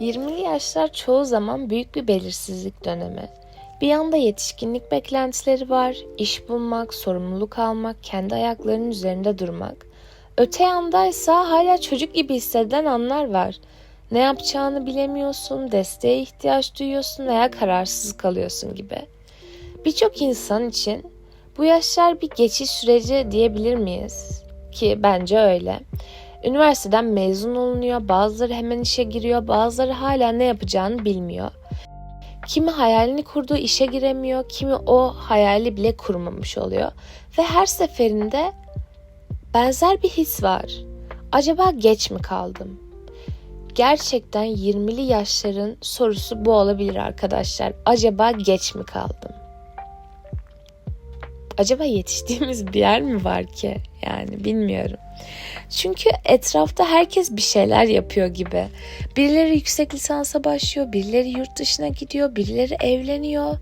20'li yaşlar çoğu zaman büyük bir belirsizlik dönemi. Bir yanda yetişkinlik beklentileri var, iş bulmak, sorumluluk almak, kendi ayaklarının üzerinde durmak. Öte yandaysa hala çocuk gibi hisseden anlar var. Ne yapacağını bilemiyorsun, desteğe ihtiyaç duyuyorsun veya kararsız kalıyorsun gibi. Birçok insan için bu yaşlar bir geçiş süreci diyebilir miyiz? Ki bence öyle. Üniversiteden mezun olunuyor, bazıları hemen işe giriyor, bazıları hala ne yapacağını bilmiyor. Kimi hayalini kurduğu işe giremiyor, kimi o hayali bile kurmamış oluyor. Ve her seferinde benzer bir his var. Acaba geç mi kaldım? Gerçekten 20'li yaşların sorusu bu olabilir arkadaşlar. Acaba geç mi kaldım? Acaba yetiştiğimiz bir yer mi var ki? Yani bilmiyorum. Çünkü etrafta herkes bir şeyler yapıyor gibi. Birileri yüksek lisansa başlıyor, birileri yurt dışına gidiyor, birileri evleniyor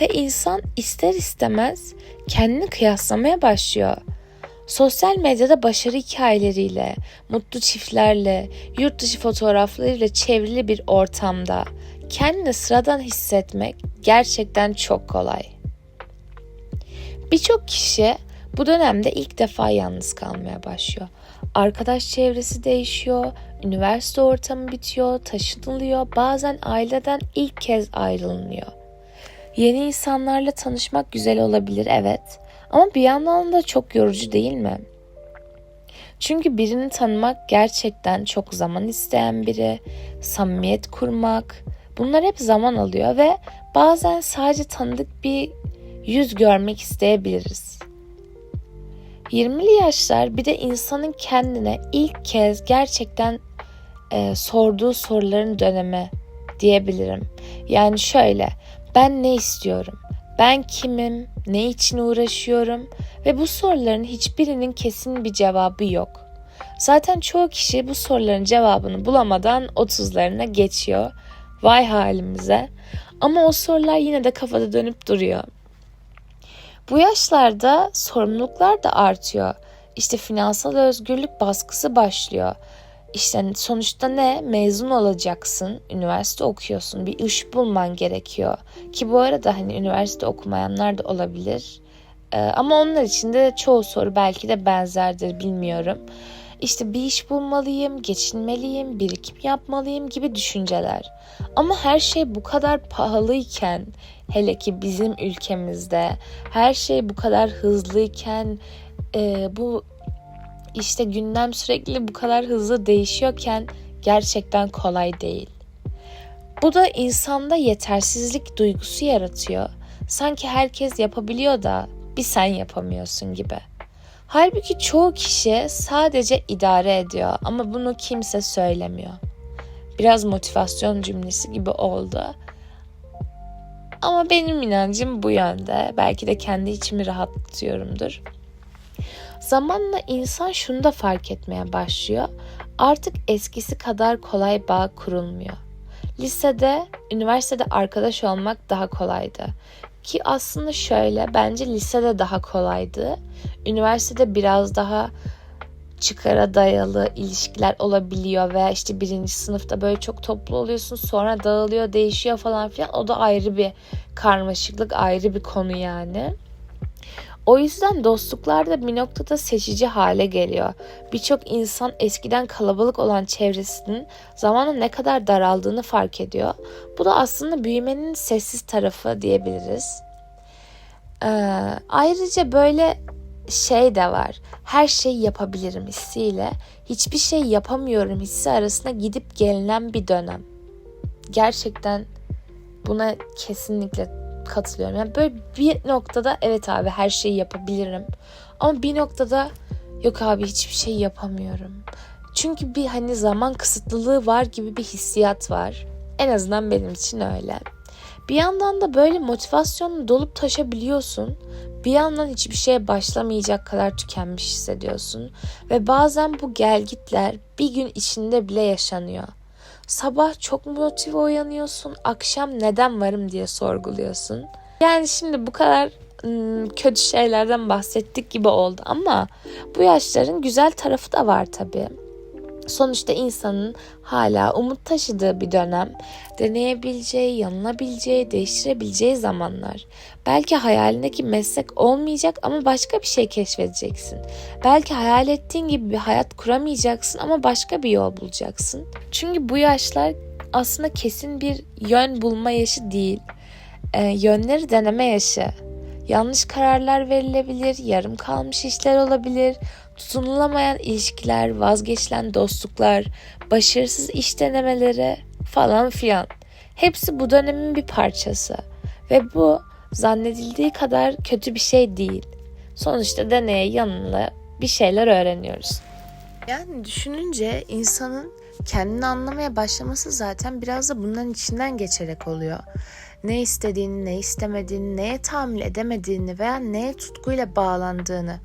ve insan ister istemez kendini kıyaslamaya başlıyor. Sosyal medyada başarı hikayeleriyle, mutlu çiftlerle, yurt dışı fotoğraflarıyla çevrili bir ortamda kendini sıradan hissetmek gerçekten çok kolay. Birçok kişi bu dönemde ilk defa yalnız kalmaya başlıyor. Arkadaş çevresi değişiyor, üniversite ortamı bitiyor, taşınılıyor, bazen aileden ilk kez ayrılınıyor. Yeni insanlarla tanışmak güzel olabilir evet ama bir yandan da çok yorucu değil mi? Çünkü birini tanımak gerçekten çok zaman isteyen biri, samimiyet kurmak bunlar hep zaman alıyor ve bazen sadece tanıdık bir yüz görmek isteyebiliriz. 20'li yaşlar bir de insanın kendine ilk kez gerçekten e, sorduğu soruların dönemi diyebilirim. Yani şöyle, ben ne istiyorum? Ben kimim? Ne için uğraşıyorum? Ve bu soruların hiçbirinin kesin bir cevabı yok. Zaten çoğu kişi bu soruların cevabını bulamadan 30'larına geçiyor. Vay halimize. Ama o sorular yine de kafada dönüp duruyor. Bu yaşlarda sorumluluklar da artıyor. İşte finansal özgürlük baskısı başlıyor. İşte sonuçta ne? Mezun olacaksın, üniversite okuyorsun, bir iş bulman gerekiyor. Ki bu arada hani üniversite okumayanlar da olabilir. Ee, ama onlar için de çoğu soru belki de benzerdir bilmiyorum. İşte bir iş bulmalıyım, geçinmeliyim, birikim yapmalıyım gibi düşünceler. Ama her şey bu kadar pahalıyken, hele ki bizim ülkemizde her şey bu kadar hızlıyken, e, bu işte gündem sürekli bu kadar hızlı değişiyorken gerçekten kolay değil. Bu da insanda yetersizlik duygusu yaratıyor. Sanki herkes yapabiliyor da bir sen yapamıyorsun gibi. Halbuki çoğu kişi sadece idare ediyor ama bunu kimse söylemiyor. Biraz motivasyon cümlesi gibi oldu. Ama benim inancım bu yönde. Belki de kendi içimi rahatlatıyorumdur. Zamanla insan şunu da fark etmeye başlıyor. Artık eskisi kadar kolay bağ kurulmuyor. Lisede, üniversitede arkadaş olmak daha kolaydı. Ki aslında şöyle bence lisede daha kolaydı. Üniversitede biraz daha çıkara dayalı ilişkiler olabiliyor veya işte birinci sınıfta böyle çok toplu oluyorsun sonra dağılıyor değişiyor falan filan o da ayrı bir karmaşıklık ayrı bir konu yani. O yüzden dostluklar da bir noktada seçici hale geliyor. Birçok insan eskiden kalabalık olan çevresinin zamanla ne kadar daraldığını fark ediyor. Bu da aslında büyümenin sessiz tarafı diyebiliriz. Ee, ayrıca böyle şey de var. Her şeyi yapabilirim hissiyle hiçbir şey yapamıyorum hissi arasında gidip gelinen bir dönem. Gerçekten buna kesinlikle katılıyorum. Yani böyle bir noktada evet abi her şeyi yapabilirim. Ama bir noktada yok abi hiçbir şey yapamıyorum. Çünkü bir hani zaman kısıtlılığı var gibi bir hissiyat var. En azından benim için öyle. Bir yandan da böyle motivasyonla dolup taşabiliyorsun. Bir yandan hiçbir şeye başlamayacak kadar tükenmiş hissediyorsun. Ve bazen bu gelgitler bir gün içinde bile yaşanıyor. Sabah çok motive uyanıyorsun, akşam neden varım diye sorguluyorsun. Yani şimdi bu kadar kötü şeylerden bahsettik gibi oldu ama bu yaşların güzel tarafı da var tabii. Sonuçta insanın hala umut taşıdığı bir dönem, deneyebileceği, yanılabileceği, değiştirebileceği zamanlar. Belki hayalindeki meslek olmayacak ama başka bir şey keşfedeceksin. Belki hayal ettiğin gibi bir hayat kuramayacaksın ama başka bir yol bulacaksın. Çünkü bu yaşlar aslında kesin bir yön bulma yaşı değil. Ee, yönleri deneme yaşı. Yanlış kararlar verilebilir, yarım kalmış işler olabilir, tutunulamayan ilişkiler, vazgeçilen dostluklar, başarısız iş denemeleri falan filan. Hepsi bu dönemin bir parçası. Ve bu zannedildiği kadar kötü bir şey değil. Sonuçta deneye yanına bir şeyler öğreniyoruz. Yani düşününce insanın kendini anlamaya başlaması zaten biraz da bunların içinden geçerek oluyor. Ne istediğini, ne istemediğini, neye tahammül edemediğini veya neye tutkuyla bağlandığını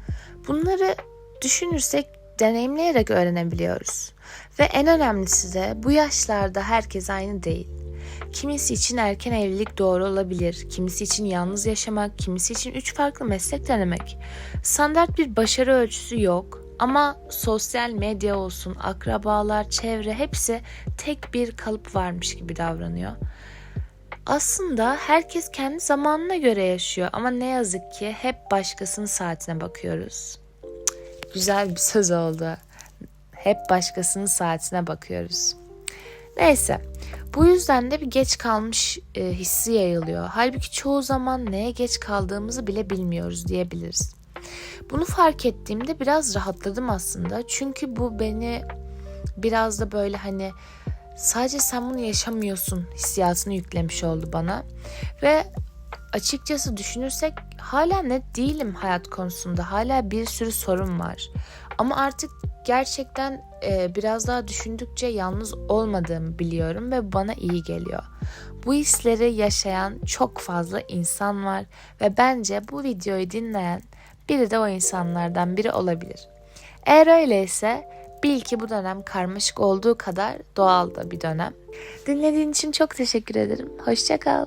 bunları düşünürsek deneyimleyerek öğrenebiliyoruz. Ve en önemlisi de bu yaşlarda herkes aynı değil. Kimisi için erken evlilik doğru olabilir, kimisi için yalnız yaşamak, kimisi için üç farklı meslek denemek. Standart bir başarı ölçüsü yok ama sosyal medya olsun, akrabalar, çevre hepsi tek bir kalıp varmış gibi davranıyor. Aslında herkes kendi zamanına göre yaşıyor ama ne yazık ki hep başkasının saatine bakıyoruz. Güzel bir söz oldu. Hep başkasının saatine bakıyoruz. Neyse. Bu yüzden de bir geç kalmış e, hissi yayılıyor. Halbuki çoğu zaman neye geç kaldığımızı bile bilmiyoruz diyebiliriz. Bunu fark ettiğimde biraz rahatladım aslında. Çünkü bu beni biraz da böyle hani sadece sen bunu yaşamıyorsun hissiyatını yüklemiş oldu bana. Ve açıkçası düşünürsek hala net değilim hayat konusunda. Hala bir sürü sorun var. Ama artık gerçekten e, biraz daha düşündükçe yalnız olmadığımı biliyorum ve bana iyi geliyor. Bu hisleri yaşayan çok fazla insan var ve bence bu videoyu dinleyen biri de o insanlardan biri olabilir. Eğer öyleyse bil ki bu dönem karmaşık olduğu kadar doğal da bir dönem. Dinlediğin için çok teşekkür ederim. Hoşçakal.